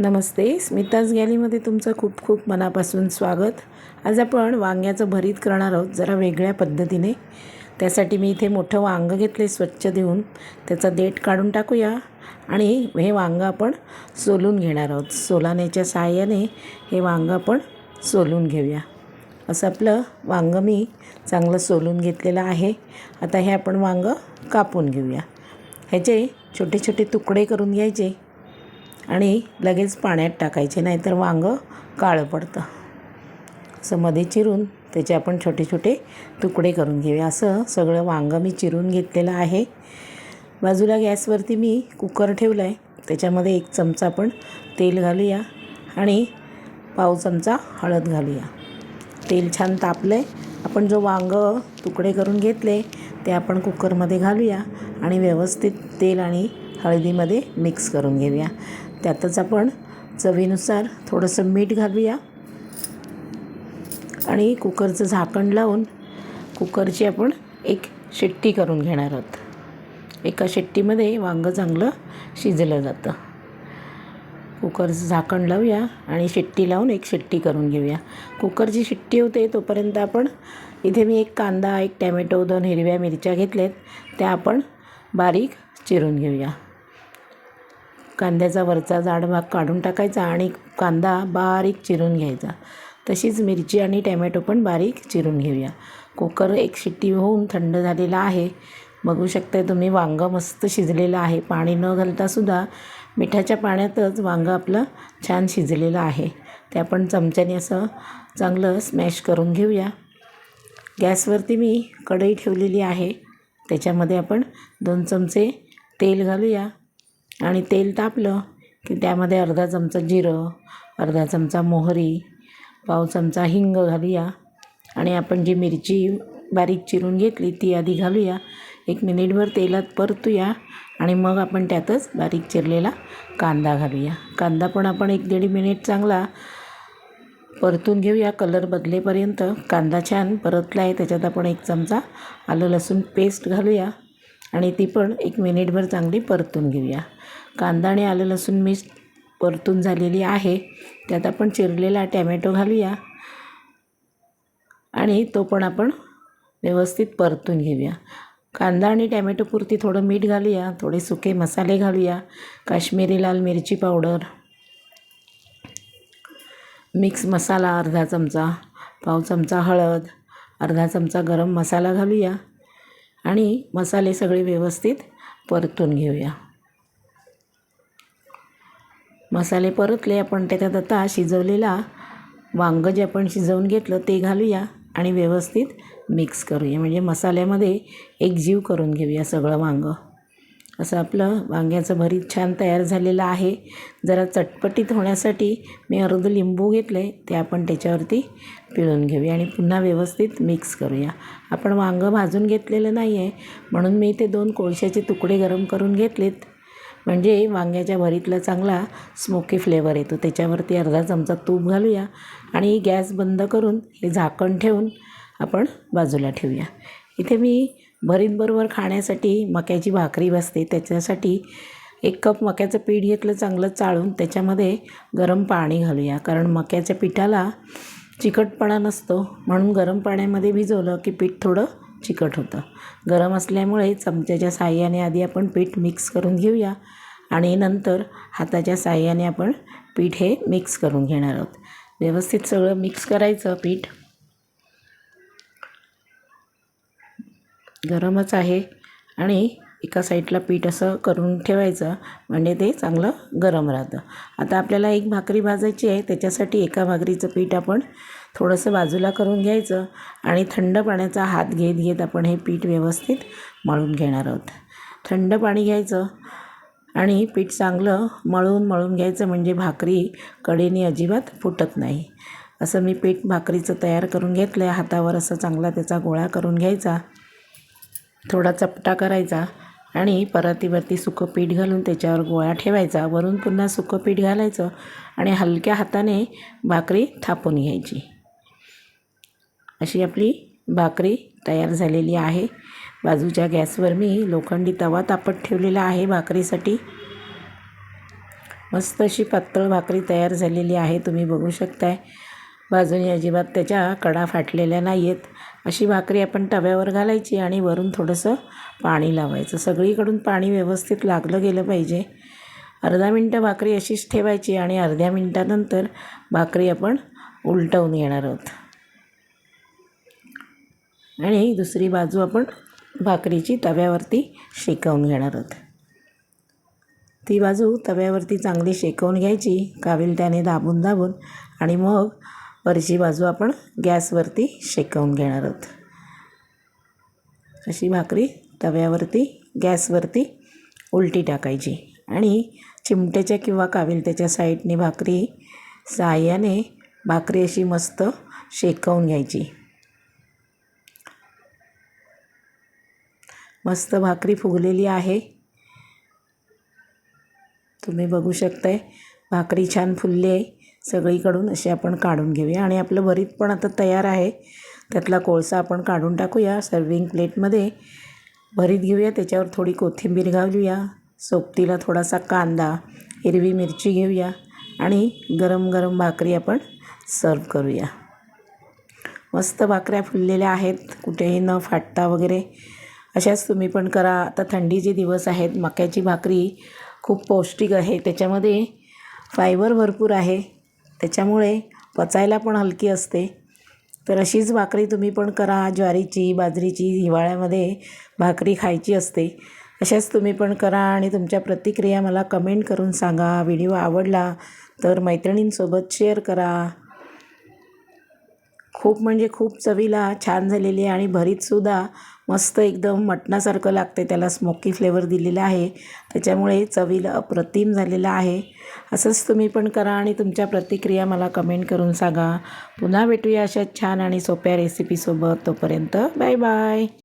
नमस्ते स्मिताज गॅलीमध्ये तुमचं खूप खूप मनापासून स्वागत. आज आपण वांग्याचं भरीत करणार आहोत जरा वेगळ्या पद्धतीने. त्यासाठी मी इथे मोठं वांगं घेतले स्वच्छ देऊन. त्याचा देठ काढून टाकूया. आणि हे वांगं आपण सोलून घेणार आहोत. सोलाण्याच्या सहाय्याने हे वांगं आपण सोलून घेऊया. असं आपलं वांगं मी चांगलं सोलून घेतलेलं आहे. आता हे आपण वांगं कापून घेऊया. ह्याचे छोटे छोटे तुकडे करून घ्यायचे. आणि लगेच पाण्यात टाकायचे नाहीतर वांगं काळं पडतं. असं मध्ये चिरून त्याचे आपण छोटे छोटे तुकडे करून घेऊया. असं सगळं वांगं मी चिरून घेतलेलं आहे. बाजूला गॅसवरती मी कुकर ठेवला आहे त्याच्यामध्ये एक चमचा आपण तेल घालूया आणि पाव चमचा हळद घालूया. तेल छान तापलं आहे आपण जो वांगं तुकडे करून घेतले ते आपण कुकरमध्ये घालूया आणि व्यवस्थित तेल आणि हळदीमध्ये मिक्स करून घेऊया. त्यातच आपण चवीनुसार थोडंसं मीठ घालूया. आणि कुकरचं झाकण लावून कुकरची आपण एक शिट्टी करून घेणार आहोत. एका शिट्टीमध्ये वांगं चांगलं शिजलं जातं. कुकरचं झाकण लावूया आणि शिट्टी लावून एक शिट्टी करून घेऊया. कुकरची शिट्टी होते तोपर्यंत आपण इथे मी एक कांदा एक टॅमॅटो दोन हिरव्या मिरच्या घेतल्यात त्या आपण बारीक चिरून घेऊया. कांद्याचा वरचा जाड भाग काढून टाकायचा आणि कांदा बारीक चिरून घ्यायचा. तशीच मिरची आणि टॅमॅटो पण बारीक चिरून घेऊया. कुकर एक शिट्टी होऊन थंड झालेला आहे. बघू शकताय तुम्ही वांगं मस्त शिजलेलं आहे. पाणी न घालतासुद्धा मिठाच्या पाण्यातच वांगं आपलं छान शिजलेलं आहे. ते आपण चमच्याने असं चांगलं स्मॅश करून घेऊया. गॅसवरती मी कढई ठेवलेली आहे. त्याच्यामध्ये आपण दोन चमचे तेल घालूया. आणि तेल तापलं की त्यामध्ये अर्धा चमचा जिरं अर्धा चमचा मोहरी पाव चमचा हिंग घालूया. आणि आपण जी मिरची बारीक चिरून घेतली ती आधी घालूया. एक मिनिटभर तेलात परतूया आणि मग आपण त्यातच बारीक चिरलेला कांदा घालूया. कांदा पण आपण एक दीड मिनिट चांगला परतून घेऊया कलर बदलेपर्यंत. कांदा छान परतला आहे त्याच्यात आपण एक चमचा आलं लसूण पेस्ट घालूया. आणि ती पण एक मिनिटभर चांगली परतून घेऊया. कांदा आणि आलं लसूण मिक्स परतून झालेली आहे. त्यात आपण चिरलेला टॅमॅटो घालूया. आणि तो पण आपण व्यवस्थित परतून घेऊया. कांदा आणि टॅमॅटोपुरती थोडं मीठ घालूया थोडे सुके मसाले घालूया काश्मीरी लाल मिरची पावडर मिक्स मसाला अर्धा चमचा पाव चमचा हळद अर्धा चमचा गरम मसाला घालूया. आणि मसाले सगळे व्यवस्थित परतून घेऊया. मसाले परतले आपण त्याच्यात आता शिजवलेला वांगं जे आपण शिजवून घेतलं ते घालूया आणि व्यवस्थित मिक्स करूया. म्हणजे मसाल्यामध्ये एक जीव करून घेऊया सगळं वांगं. असं आपलं वांग्याचं भरीत छान तयार झालेलं आहे. जरा चटपटीत होण्यासाठी मी अर्ध लिंबू घेतले ते आपण त्याच्यावरती पिळून घेऊया आणि पुन्हा व्यवस्थित मिक्स करूया. आपण वांगं भाजून घेतलेलं नाही आहे म्हणून मी ते दोन कोळशाचे तुकडे गरम करून घेतलेत. म्हणजे वांग्याच्या भरीतला चांगला स्मोकी फ्लेवर येतो. त्याच्यावरती अर्धा चमचा तूप घालूया आणि गॅस बंद करून हे झाकण ठेवून आपण बाजूला ठेवूया. इथे मी भरीतबरोबर खाण्यासाठी मक्याची भाकरी बसते. त्याच्यासाठी एक कप मक्याचं पीठ घेतलं चांगलं चाळून त्याच्यामध्ये गरम पाणी घालूया. कारण मक्याच्या पिठाला चिकटपणा नसतो. म्हणून गरम पाण्यामध्ये भिजवलं की पीठ थोडं चिकट होतं. गरम असल्यामुळे चमच्याच्या साह्याने आधी आपण पीठ मिक्स करून घेऊया आणि नंतर हाताच्या साह्याने आपण पीठ हे मिक्स करून घेणार आहोत. व्यवस्थित सगळं मिक्स करायचं पीठ. गरमच आहे आणि एका साईडला पीठ असं करून ठेवायचं म्हणजे ते चांगलं गरम राहतं. आता आपल्याला एक भाकरी भाजायची आहे त्याच्यासाठी एका भाकरीचं पीठ आपण थोडंसं बाजूला करून घ्यायचं आणि थंड पाण्याचा हात घेत घेत आपण हे पीठ व्यवस्थित मळून घेणार आहोत. थंड पाणी घ्यायचं आणि पीठ चांगलं मळून मळून घ्यायचं म्हणजे भाकरी कडेने अजिबात फुटत नाही. असं मी पीठ भाकरीचं तयार करून घेतलं आहे हातावर असं चांगला त्याचा गोळा करून घ्यायचा. थोडा चपटा करायचा आणि परातीवरती सुकं पीठ घालून त्याच्यावर गोळा ठेवायचा. वरून पुन्हा सुकं पीठ घालायचं आणि हलक्या हाताने भाकरी थापून घ्यायची. अशी आपली भाकरी तयार झालेली आहे. बाजूच्या गॅसवर मी लोखंडी तवा तापत ठेवलेला आहे भाकरीसाठी. मस्त अशी पातळ भाकरी तयार झालेली आहे. तुम्ही बघू शकताय. बाजूने अजिबात त्याच्या कडा फाटलेल्या नाही आहेत अशी भाकरी आपण तव्यावर घालायची आणि वरून थोडंसं पाणी लावायचं. सगळीकडून पाणी व्यवस्थित लागलं गेलं पाहिजे. अर्धा मिनटं भाकरी अशीच ठेवायची आणि अर्ध्या मिनटानंतर भाकरी आपण उलटवून घेणार आहोत. आणि दुसरी बाजू आपण भाकरीची तव्यावरती शेकवून घेणार आहोत. ती बाजू तव्यावरती चांगली शेकवून घ्यायची. कावेल त्याने दाबून दाबून आणि मग वरची बाजू आपण गॅसवरती शेकवून घेणार आहोत. अशी भाकरी तव्यावरती गॅसवरती उलटी टाकायची आणि चिमट्याच्या किंवा काविलत्याच्या साईडने भाकरी सहाय्याने भाकरी अशी मस्त शेकवून घ्यायची. मस्त भाकरी फुगलेली आहे. तुम्ही बघू शकताय भाकरी छान फुलली आहे. सगळीकडून असे आपण काढून घेऊया. आणि आपलं भरीत पण आता तयार आहे. त्यातला कोळसा आपण काढून टाकूया. सर्विंग प्लेटमध्ये भरीत घेऊया. त्याच्यावर थोडी कोथिंबीर घालूया. सोबतीला थोडासा कांदा हिरवी मिरची घेऊया. आणि गरम गरम भाकरी आपण सर्व करूया. मस्त भाकऱ्या फुललेल्या आहेत. कुठेही न फाटता वगैरे. अशाच तुम्ही पण करा. आता थंडीचे दिवस आहेत मक्याची भाकरी खूप पौष्टिक आहे. त्याच्यामध्ये फायबर भरपूर आहे. त्याच्यामुळे पचायला पण हलकी असते. तर अशीच भाकरी तुम्ही पण करा. ज्वारीची बाजरीची हिवाळ्यामध्ये भाकरी खायची असते. अशाच तुम्ही पण करा आणि तुमच्या प्रतिक्रिया मला कमेंट करून सांगा. व्हिडिओ आवडला तर मैत्रिणींसोबत शेअर करा. खूप म्हणजे खूप चवीला छान झालेली आहे आणि भरीतसुद्धा मस्त एकदम मटणासारखं लागते त्याला स्मोकी फ्लेवर दिलेला आहे. त्याच्यामुळे चवीला अप्रतिम झालेला आहे. असंच तुम्ही पण करा आणि तुमच्या प्रतिक्रिया मला कमेंट करून सांगा. पुन्हा भेटूया अशा छान आणि सोप्या रेसिपीसोबत तोपर्यंत बाय बाय